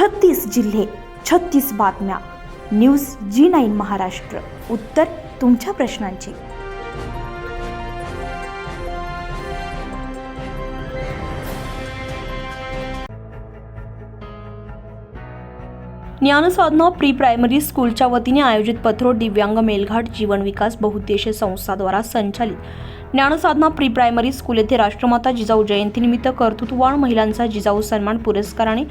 छत्तीस जिल्हे छत्तीस बातम्या. News G nine Maharashtra. उत्तर तुमच्या प्रश्नांची. ज्ञानसाधना प्री प्रायमरी स्कूलच्या वतीने आयोजित पथरो दिव्यांग मेलघाट जीवन विकास बहुउद्देशीय संस्थाद्वारा संचालित ज्ञानसाधना प्री प्रायमरी स्कूल येथे राष्ट्रमाता जिजाऊ जयंतीनिमित्त कर्तृत्ववान महिलांचा जिजाऊ सन्मान पुरस्काराने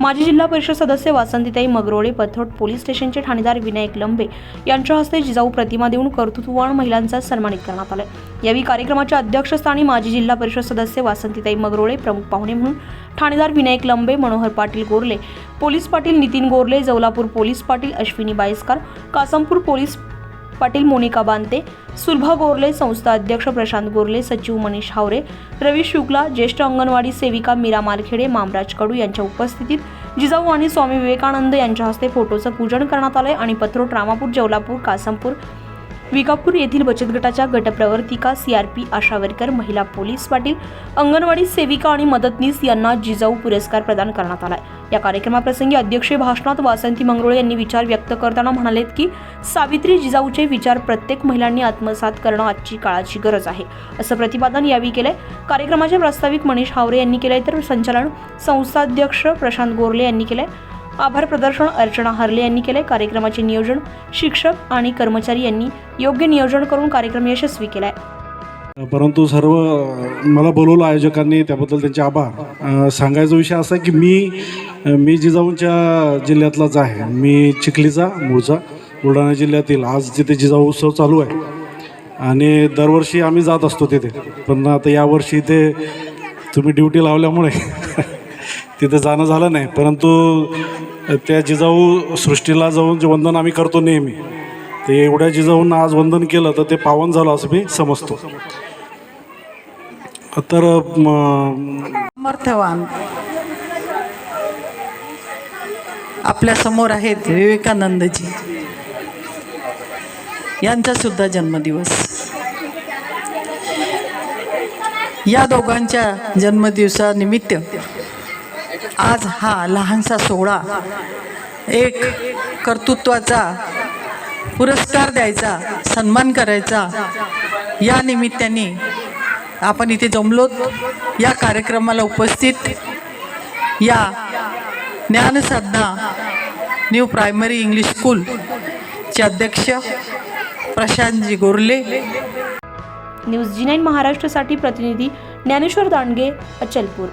माजी जिल्हा परिषद सदस्य वासंतीताई मगरोळे पथोट पोलीस स्टेशनचे ठाणेदार विनायक लंबे यांच्या हस्ते जिजाऊ प्रतिमा देऊन कर्तृत्ववान महिलांचा सन्मानित करण्यात आलं. यावेळी कार्यक्रमाच्या अध्यक्षस्थानी माजी जिल्हा परिषद सदस्य वासंतीताई मगरोळे प्रमुख पाहुणे म्हणून ठाणेदार Vinayak Lambe Manohar Patil Gorle police Patil Nitin Gorle Jawalapur police Patil Ashwini Bayaskar Kasampur police Patil Monika Bante Sulabha Gorle संस्था अध्यक्ष प्रशांत गोरले सचिव मनीष हावरे रवी शुक्ला ज्येष्ठ अंगणवाडी सेविका मीरा मालखेडे मामराज कडू यांच्या उपस्थितीत जिजाऊ आणि स्वामी विवेकानंद यांच्या हस्ते फोटोचं पूजन करण्यात आलंय आणि पथरोट रामापूर जवलापूर कासमपूर विकापूर येथील बचत गटाच्या गटप्रवर्तिका सीआरपी पी आशावरकर महिला पोलीस पाटील अंगणवाडी सेविका आणि मदतनीस यांना जिजाऊ पुरस्कार प्रदान करण्यात आलाय. या कार्यक्रमाप्रसंगी अध्यक्षीय भाषणात वासंती मंगरुळे यांनी विचार व्यक्त करताना म्हणालेत की सावित्री जिजाऊचे विचार प्रत्येक महिलांनी आत्मसात करणं आजची काळाची गरज आहे असं प्रतिपादन यावेळी केलंय. कार्यक्रमाचे प्रास्ताविक मनीष हावरे यांनी केलंय तर संचालन संस्थाध्यक्ष प्रशांत गोरले यांनी केलंय. आभार प्रदर्शन अर्चना हरले यांनी केले. कार्यक्रमाचे नियोजन शिक्षक आणि कर्मचारी यांनी योग्य नियोजन करून कार्यक्रम यशस्वी केलाय. परंतु सर्व मला बोलवलं आयोजकांनी त्याबद्दल त्यांचे आभार. सांगायचा विषय असा की मी मी जिजाऊंच्या जिल्ह्यातलाच आहे. मी चिखलीचा मूळचा बुलढाणा जिल्ह्यातील आज तिथे जिजाऊ उत्सव चालू आहे. आणि दरवर्षी आम्ही जात असतो तिथे. पण आता यावर्षी ते तुम्ही ड्युटी लावल्यामुळे तिथं जाणं झालं नाही परंतु त्या जिजाऊ सृष्टीला जाऊन जे वंदन आम्ही करतो नेहमी ते एवढ्या जिजाऊंना आज वंदन केलं तर ते पावन झालं असं मी समजतो. तर म, आपल्यासमोर आहेत विवेकानंदजी. यांचा सुद्धा जन्मदिवस. या दोघांच्या जन्मदिवसानिमित्त आज हा लहानसा सोहळा एक कर्तृत्वाचा पुरस्कार द्यायचा सन्मान करायचा. या निमित्ताने आपण इथे जमलोत या कार्यक्रमाला उपस्थित या ज्ञानसाधना न्यू प्रायमरी इंग्लिश स्कूलचे अध्यक्ष प्रशांतजी गोरले. न्यूज जी नाईन महाराष्ट्रासाठी प्रतिनिधी ज्ञानेश्वर दांडगे अचलपूर.